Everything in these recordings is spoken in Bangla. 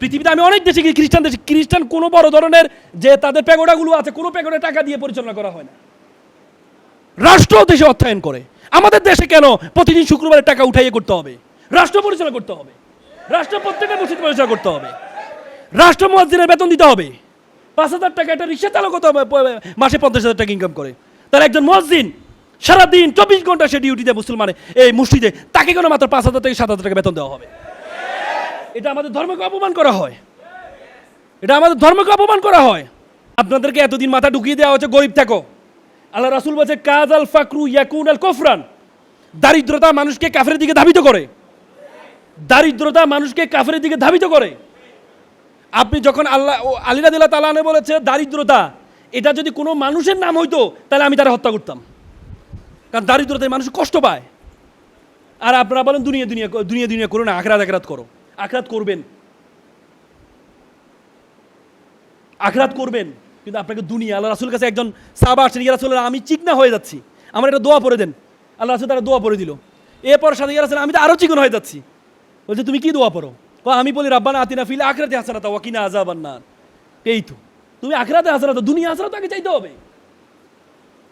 পৃথিবীতে আমি অনেক দেশে খ্রিস্টান দেশে খ্রিস্টান কোনো বড় ধরনের যে তাদের প্যাগোডাগুলো আছে, কোনো প্যাগোডা টাকা দিয়ে পরিচালনা করা হয় না। রাষ্ট্র দেশে অর্থায়ন করে। আমাদের দেশে কেন প্রতিদিন শুক্রবারে টাকা উঠাইয়ে করতে হবে? রাষ্ট্র পরিচালনা করতে হবে। রাষ্ট্র প্রত্যেকের মসজিদ পরিচালনা করতে হবে। রাষ্ট্র মসজিদের বেতন দিতে হবে। পাঁচ হাজার টাকা একটা রিক্সা চালক হবে মাসে পঞ্চাশ হাজার টাকা ইনকাম করে। তার একজন মসজিদ সারাদিন চব্বিশ ঘণ্টা সে ডিউটিতে মুসলমানে। এই মুসজিদে তাকে কেন মাত্র পাঁচ হাজার থেকে সাত হাজার টাকা বেতন দেওয়া হবে? এটা আমাদের ধর্মকে অপমান করা হয়। এটা আমাদের ধর্মকে অপমান করা হয়। আপনাদেরকে এতদিন মাথা ঢুকিয়ে দেওয়া হচ্ছে, গরিব থাকো। আল্লাহ রাসুল বলছে কাজ আল ফাকরু ইয়াকুন আল কফরান। দারিদ্রতা মানুষকে কাফের দিকে ধাবিত করে। দারিদ্রতা মানুষকে কাফের দিকে ধাবিত করে। আপনি যখন আল্লাহ, ও আলিরা দিল্লা তালানে বলেছে, দারিদ্রতা, এটা যদি কোনো মানুষের নাম হইতো, তাহলে আমি তারা হত্যা করতাম। কারণ দারিদ্রতায় মানুষ কষ্ট পায়। আর আপনারা বলেন, দুনিয়া দুনিয়া দুনিয়া দুনিয়া করো না, আখরাত আখরাত করো। আখরাত করবেন। আখরাত করবেন। কিন্তু আপনাকে দুনিয়া, আল্লাহ রাসুল কাছে একজন সাবা আসছেন, ইয়া রাসুল আমি চিকনা হয়ে যাচ্ছি। আমার একটা দোয়া পড়ে দেন। আল্লাহ রাসুল তারা দোয়া পড়ে দিল। এরপর সাথে ইয়া রাসুল, আমি তো আরও চিকন হয়ে যাচ্ছি। বলছে, তুমি কি দোয়া পড়ো? আমি বলি, রাব্বানা আতিনা ফিলে আখরাতে হাসানাতা ওয়াকিনা আজাবান নার। এই তো। তুমি আখরাতে হাসানাতা, দুনিয়া হাসানাত আগে চাইতে হবে।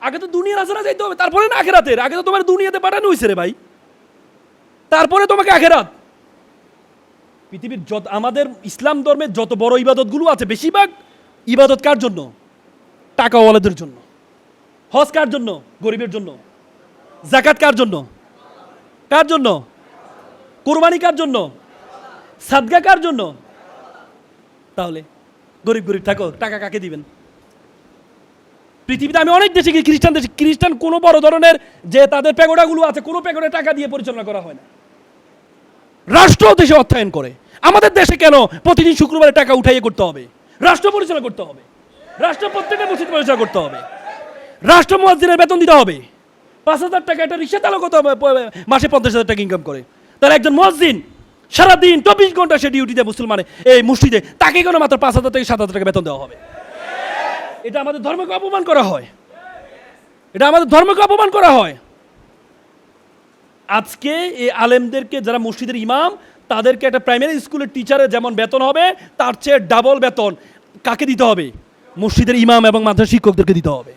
আগে তো দুনিয়ার হাসানা চাইতে হবে। তারপরে না আখেরাতের। আগে তো তোমার দুনিয়াতে পাঠানো হয়েছে রে ভাই। তারপরে তোমাকে আখেরাত। পৃথিবীর যত আমাদের ইসলাম ধর্মের যত বড় ইবাদতগুলো আছে, বেশিরভাগ ইবাদত কার জন্য? টাকাওয়ালাদের জন্য। হজ কার জন্য? গরিবের জন্য। জাকাত কার জন্য? কার জন্য? কোরবানি কার জন্য? সাদগা কার জন্য? তাহলে গরিব গরিব থাকো, টাকা কাকে দিবেন? পৃথিবীতে আমি অনেক দেশে গিয়ে খ্রিস্টান দেশে খ্রিস্টান কোনো বড় ধরনের যে তাদের প্যাগোডাগুলো আছে, কোনো প্যাগোডা টাকা দিয়ে পরিচালনা করা হয় না। রাষ্ট্র দেশে অর্থায়ন করে। আমাদের দেশে কেন প্রতিদিন শুক্রবারে টাকা উঠাইয়ে করতে হবে? রাষ্ট্র পরিচালনা করতে হবে। রাষ্ট্র প্রত্যেকের মসজিদ পরিচালনা করতে হবে। রাষ্ট্র মসজিদের বেতন দিতে হবে। পাঁচ হাজার টাকা একটা রিক্সা হতে হবে? মাসে পঞ্চাশ হাজার টাকা ইনকাম করে। তার একজন মসজিদ সারাদিন চব্বিশ ঘণ্টা সে ডিউটিতে মুসলমানে, এই মুসজিদে, তাকে কেন মাত্র পাঁচ হাজার থেকে সাত হাজার টাকা বেতন দেওয়া হবে? এটা আমাদের ধর্মকে অপমান করা হয়। এটা আমাদের ধর্মকে অপমান করা হয়। আজকে এই আলেমদেরকে, যারা মসজিদের ইমাম তাদেরকে একটা প্রাইমারি স্কুলের টিচারের যেমন বেতন হবে, তার চেয়ে ডাবল বেতন কাকে দিতে হবে? মসজিদের ইমাম এবং মাদ্রাসা শিক্ষকদেরকে দিতে হবে।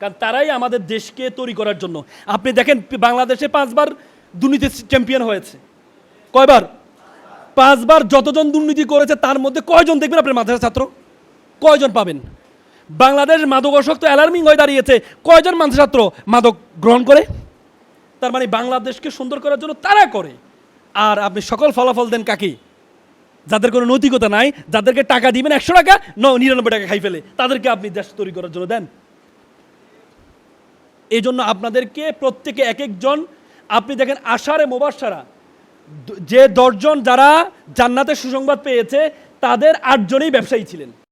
কারণ তারাই আমাদের দেশকে তৈরি করার জন্য। আপনি দেখেন, বাংলাদেশে পাঁচবার দুর্নীতি চ্যাম্পিয়ন হয়েছে। কয়বার? পাঁচবার যতজন দুর্নীতি করেছে, তার মধ্যে কয়জন দেখবেন আপনার মাদ্রাসা ছাত্র? কয়জন পাবেন? বাংলাদেশ মাদক মাদকাসক্ত অ্যালার্মিং হয়ে দাঁড়িয়েছে। কয়জন মানুষ ছাত্র মাদক গ্রহণ করে? তার মানে বাংলাদেশকে সুন্দর করার জন্য তারা করে। আর আপনি সকল ফলাফল দেন কাকে? যাদের কোনো নৈতিকতা নাই, যাদেরকে টাকা দিবেন একশো টাকা, ন নিরানব্বই টাকা খাই ফেলে। তাদেরকে আপনি দেশ তৈরি করার জন্য দেন। এই জন্য আপনাদেরকে প্রত্যেকে এক একজন, আপনি দেখেন আষাঢ়ে মোবাসারা যে দশজন যারা জান্নাতের সুসংবাদ পেয়েছে, তাদের আটজনেই ব্যবসায়ী ছিলেন।